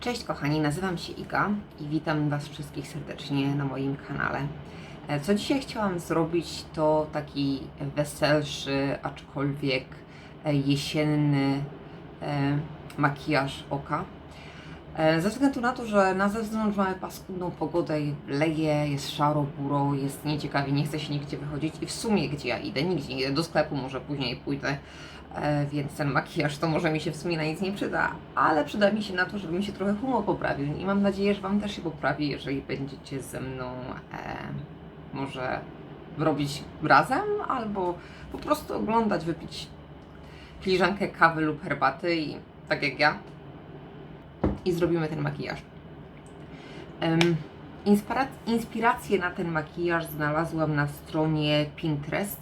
Cześć kochani, nazywam się Iga i witam Was wszystkich serdecznie na moim kanale. E, Co dzisiaj chciałam zrobić to taki weselszy, aczkolwiek e, jesienny e, makijaż oka. E, Ze względu na to, że na zewnątrz mamy paskudną pogodę, leje, jest szaro, buro, jest nieciekawie, nie chce się nigdzie wychodzić i w sumie gdzie ja idę? Nigdzie nie idę, do sklepu może później pójdę, e, więc ten makijaż to może mi się w sumie na nic nie przyda, ale przyda mi się na to, żeby mi się trochę humor poprawił. I mam nadzieję, że Wam też się poprawi, jeżeli będziecie ze mną e, może robić razem, albo po prostu oglądać, wypić filiżankę kawy lub herbaty i tak jak ja i zrobimy ten makijaż. Inspirację na ten makijaż znalazłam na stronie Pinterest.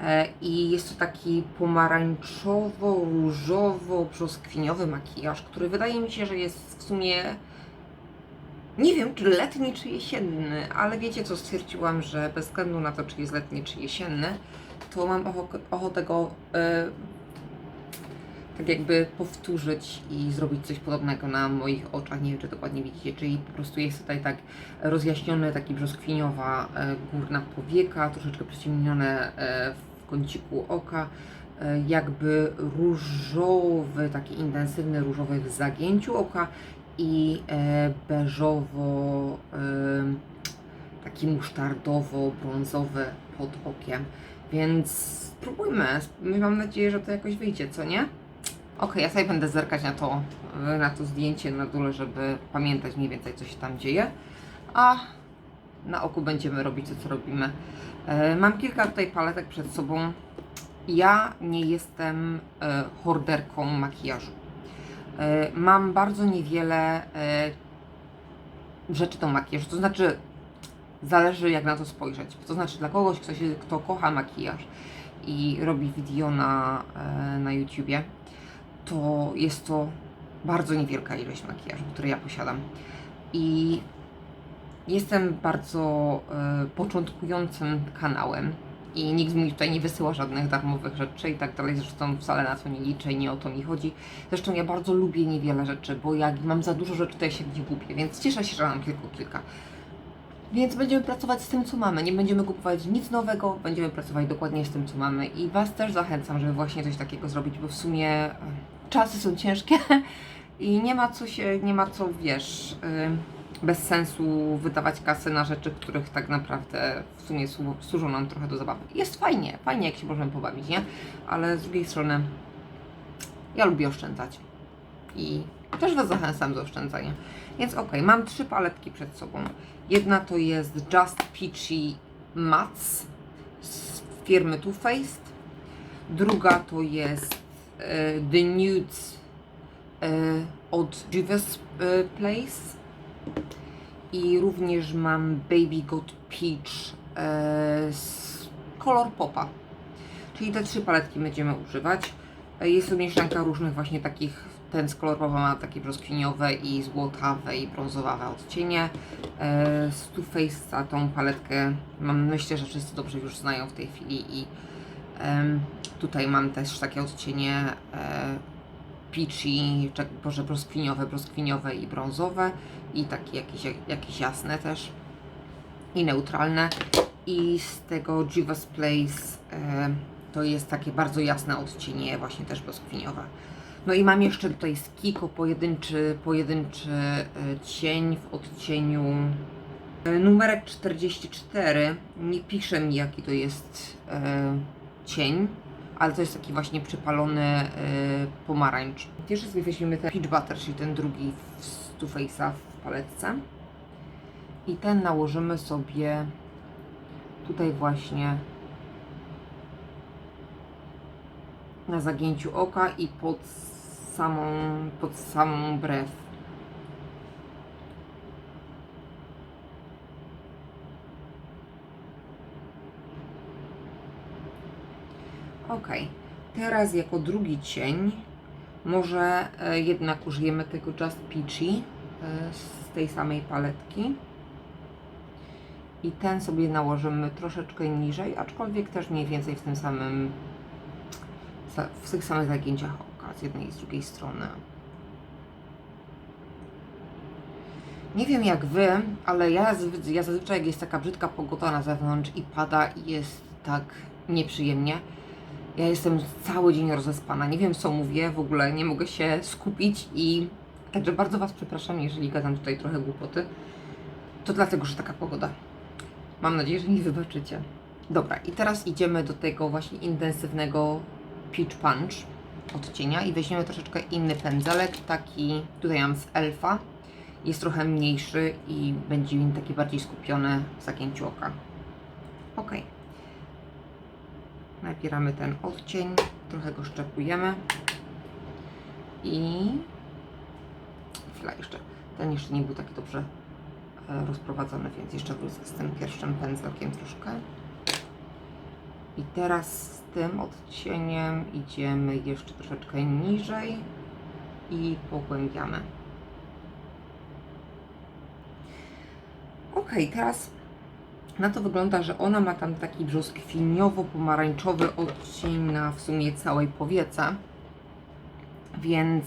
E, I jest to taki pomarańczowo-różowo-brzoskwiniowy makijaż, który wydaje mi się, że jest w sumie nie wiem, czy letni, czy jesienny, ale wiecie co, stwierdziłam, że bez względu na to, czy jest letni, czy jesienny, to mam ocho- ochotę go e, tak jakby powtórzyć i zrobić coś podobnego na moich oczach. Nie wiem, czy dokładnie widzicie, czyli po prostu jest tutaj tak rozjaśnione, taki brzoskwiniowa e, górna powieka, troszeczkę przyciemnione e, w kąciku oka, e, jakby różowy, taki intensywny różowy w zagięciu oka i beżowo, taki musztardowo-brązowy pod okiem. Więc spróbujmy. Mam nadzieję, że to jakoś wyjdzie, co nie? Okej, ja sobie będę zerkać na to, na to zdjęcie na dole, żeby pamiętać mniej więcej, co się tam dzieje. A na oku będziemy robić to, co robimy. E, Mam kilka tutaj paletek przed sobą. Ja nie jestem e, horderką makijażu. E, Mam bardzo niewiele e, rzeczy do makijażu, to znaczy zależy jak na to spojrzeć. To znaczy dla kogoś, kto, się, kto kocha makijaż i robi video na, e, na YouTubie, to jest to bardzo niewielka ilość makijażu, który ja posiadam. I jestem bardzo e, początkującym kanałem i nikt mi tutaj nie wysyła żadnych darmowych rzeczy i tak dalej. Zresztą wcale na to nie liczę i nie o to mi chodzi. Zresztą ja bardzo lubię niewiele rzeczy, bo jak mam za dużo rzeczy, to ja się nie gubię, więc cieszę się, że mam tylko kilka. Więc będziemy pracować z tym, co mamy. Nie będziemy kupować nic nowego, będziemy pracować dokładnie z tym, co mamy. I Was też zachęcam, żeby właśnie coś takiego zrobić, bo w sumie e, czasy są ciężkie i nie ma co się, nie ma co, wiesz, y, bez sensu wydawać kasy na rzeczy, których tak naprawdę w sumie słu- służą nam trochę do zabawy. Jest fajnie, fajnie jak się możemy pobawić, nie? Ale z drugiej strony ja lubię oszczędzać i też Was zachęcam do oszczędzania. Więc ok, mam trzy paletki przed sobą. Jedna to jest Just Peachy Mats z firmy Too Faced. Druga to jest e, The Nudes e, od Juvia's e, Place. I również mam Baby Got Peach e, z Color Popa. Czyli te trzy paletki będziemy używać. E, Jest to mieszanka różnych właśnie takich, ten Popa ma takie brzoskwiniowe i złotawe i brązowawe odcienie. E, Z Too Faced'a tą paletkę mam, myślę, że wszyscy dobrze już znają w tej chwili i tutaj mam też takie odcienie e, peachy, boże, brzoskwiniowe, brzoskwiniowe i brązowe i takie jakieś, jakieś jasne też i neutralne. I z tego Juvia's Place e, to jest takie bardzo jasne odcienie, właśnie też brzoskwiniowe. No i mam jeszcze tutaj z Kiko pojedynczy, pojedynczy e, cień w odcieniu e, numerek 44. Nie pisze mi jaki to jest e, cień, ale to jest taki właśnie przypalony e, pomarańcz. Pierwszy sobie weźmiemy ten Peach Butter, czyli ten drugi z Too Faced'a w paletce. I ten nałożymy sobie tutaj właśnie na zagięciu oka i pod samą, pod samą brew. Ok, teraz jako drugi cień może e, jednak użyjemy tego Just Peachy e, z tej samej paletki. I ten sobie nałożymy troszeczkę niżej, aczkolwiek też mniej więcej w tym samym w tych samych zagięciach oka z jednej i z drugiej strony. Nie wiem jak wy, ale ja, ja zazwyczaj jak jest taka brzydka pogoda na zewnątrz i pada i jest tak nieprzyjemnie, ja jestem cały dzień rozespana. Nie wiem co mówię, w ogóle nie mogę się skupić i także bardzo Was przepraszam, jeżeli gadam tutaj trochę głupoty. To dlatego, że taka pogoda. Mam nadzieję, że mi wybaczycie. Dobra, i teraz idziemy do tego właśnie intensywnego Peach Punch odcienia i weźmiemy troszeczkę inny pędzelek, taki tutaj mam z Elfa. Jest trochę mniejszy i będzie mi taki bardziej skupiony w zagięciu oka. Ok. Nabieramy ten odcień, trochę go szczepujemy i chwila jeszcze. Ten jeszcze nie był taki dobrze e, rozprowadzony, więc jeszcze wrócę z tym pierwszym pędzelkiem troszkę. I teraz z tym odcieniem idziemy jeszcze troszeczkę niżej i pogłębiamy. Ok, teraz na to wygląda, że ona ma tam taki brzoskwiniowo-pomarańczowy odcień na w sumie całej powiece. Więc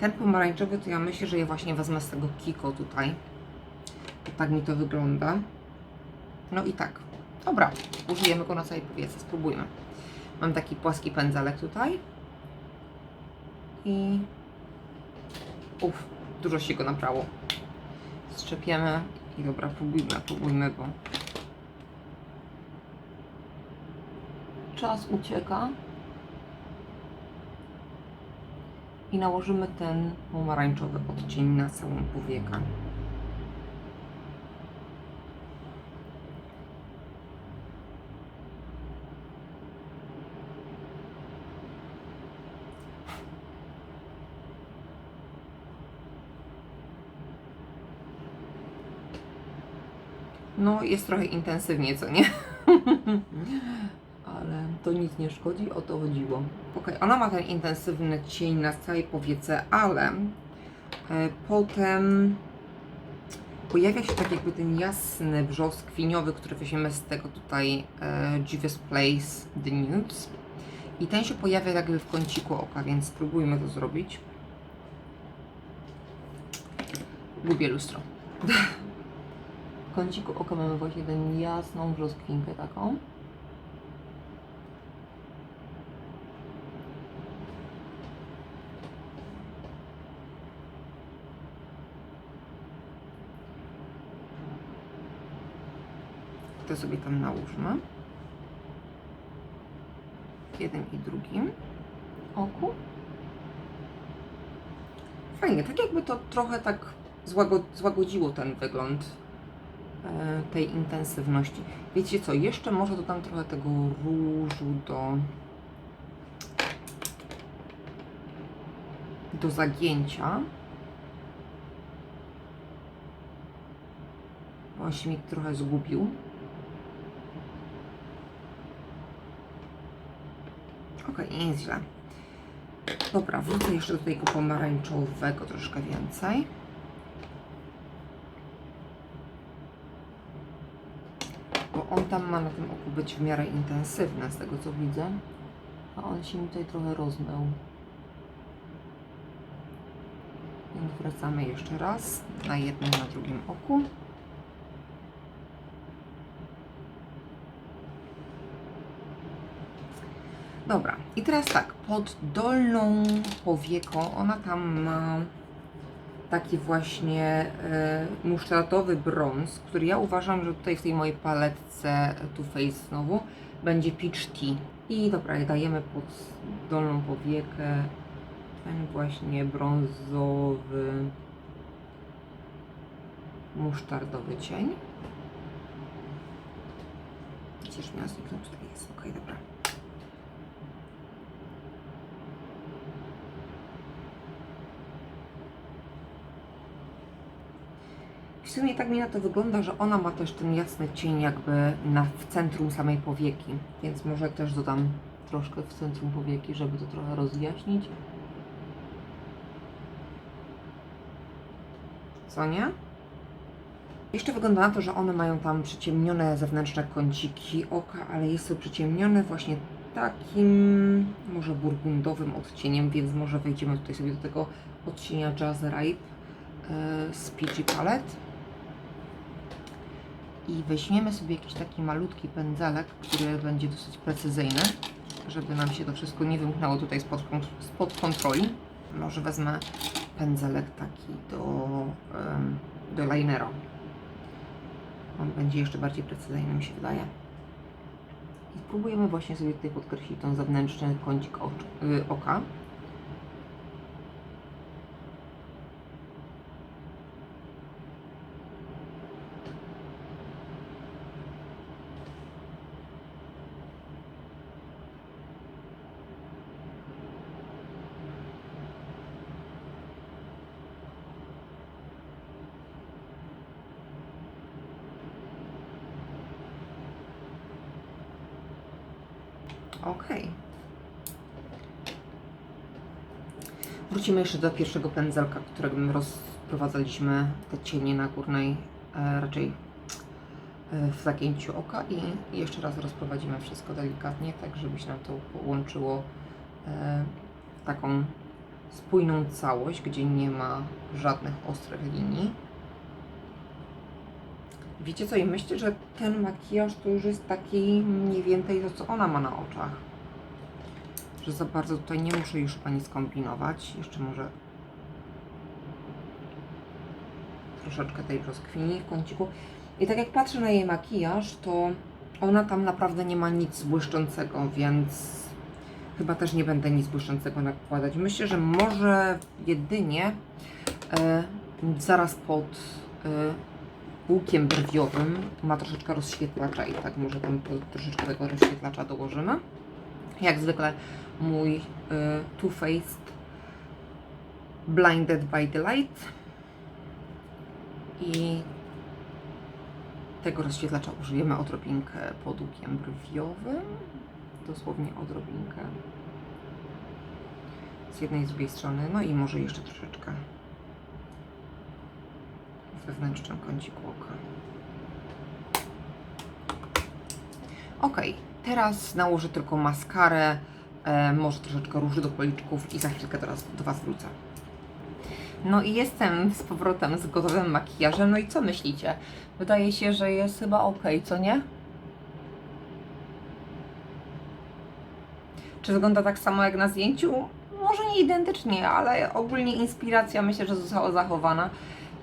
ten pomarańczowy to ja myślę, że ja właśnie wezmę z tego Kiko tutaj. Tak mi to wygląda. No i tak. Dobra, użyjemy go na całej powiece, spróbujmy. Mam taki płaski pędzelek tutaj. I... Uff, dużo się go nabrało. Strzepiemy i dobra, próbujmy, próbujmy, bo... Czas ucieka. I nałożymy ten pomarańczowy odcień na całą powiekę. No, jest trochę intensywnie, co nie? Ale to nic nie szkodzi, o to chodziło. Ok, ona ma ten intensywny cień na całej powiece, ale e, potem pojawia się tak jakby ten jasny brzoskwiniowy, który weźmiemy z tego tutaj e, Juvia's Place The Nudes. I ten się pojawia jakby w kąciku oka, więc spróbujmy to zrobić. Lubię lustro. Kąciku oka mamy właśnie tę jasną brzoskwinkę taką. To sobie tam nałóżmy. W jednym i drugim oku. Fajnie, tak jakby to trochę tak złago- złagodziło ten wygląd tej intensywności. Wiecie co, jeszcze może dodam trochę tego różu do do zagięcia. On się mi trochę zgubił. Okej, nie jest źle. Dobra, wrócę jeszcze do tego pomarańczowego troszkę więcej. Bo on tam ma na tym oku być w miarę intensywny, z tego co widzę. A on się mi tutaj trochę rozmył. Więc wracamy jeszcze raz na jednym, na drugim oku. Dobra, i teraz tak, pod dolną powieką ona tam ma taki właśnie e, musztardowy brąz, który ja uważam, że tutaj w tej mojej paletce Too Faced znowu będzie Peach Tea. I dobra, dajemy pod dolną powiekę ten właśnie brązowy musztardowy cień. Gdzież miała zniknąć? Tutaj jest, okej, dobra. W sumie tak mi na to wygląda, że ona ma też ten jasny cień jakby na, w centrum samej powieki, więc może też dodam troszkę w centrum powieki, żeby to trochę rozjaśnić. Co nie? Jeszcze wygląda na to, że one mają tam przyciemnione zewnętrzne kąciki oka, ale jest to przyciemnione właśnie takim może burgundowym odcieniem, więc może wejdziemy tutaj sobie do tego odcienia Jazz Ripe z PG Palette. I weźmiemy sobie jakiś taki malutki pędzelek, który będzie dosyć precyzyjny, żeby nam się to wszystko nie wymknęło tutaj spod, spod kontroli. Może wezmę pędzelek taki do, do linera. On będzie jeszcze bardziej precyzyjny, mi się wydaje. I spróbujemy właśnie sobie tutaj podkreślić ten zewnętrzny kącik y, oka. Okej. Wrócimy jeszcze do pierwszego pędzelka, którym rozprowadzaliśmy te cienie na górnej, e, raczej e, w zagięciu oka i jeszcze raz rozprowadzimy wszystko delikatnie, tak żeby się nam to połączyło e, taką spójną całość, gdzie nie ma żadnych ostrych linii. Wiecie co, i myślę, że ten makijaż to już jest taki mniej więcej to, co ona ma na oczach. Że za bardzo tutaj nie muszę już pani skombinować. Jeszcze może troszeczkę tej brzoskwini w kąciku. I tak jak patrzę na jej makijaż, to ona tam naprawdę nie ma nic błyszczącego, więc chyba też nie będę nic błyszczącego nakładać. Myślę, że może jedynie e, zaraz pod e, łukiem brwiowym ma troszeczkę rozświetlacza i tak może tam troszeczkę tego rozświetlacza dołożymy. Jak zwykle mój y, Too Faced Blinded by the Light i tego rozświetlacza użyjemy odrobinkę pod łukiem brwiowym, dosłownie odrobinkę z jednej i z drugiej strony, no i może jeszcze troszeczkę wewnętrznym kąciku oka. Ok, teraz nałożę tylko maskarę, e, może troszeczkę róży do policzków i za chwilkę teraz do Was wrócę. No i jestem z powrotem z gotowym makijażem. No i co myślicie? Wydaje się, że jest chyba ok, co nie? Czy wygląda tak samo jak na zdjęciu? Może nie identycznie, ale ogólnie inspiracja myślę, że została zachowana.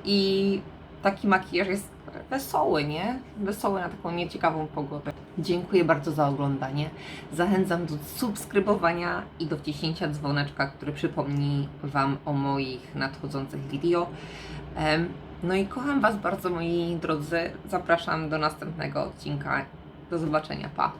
I taki makijaż jest wesoły, nie? Wesoły na taką nieciekawą pogodę. Dziękuję bardzo za oglądanie. Zachęcam do subskrybowania i do wciśnięcia dzwoneczka, który przypomni Wam o moich nadchodzących video. No i kocham Was bardzo, moi drodzy. Zapraszam do następnego odcinka. Do zobaczenia. Pa!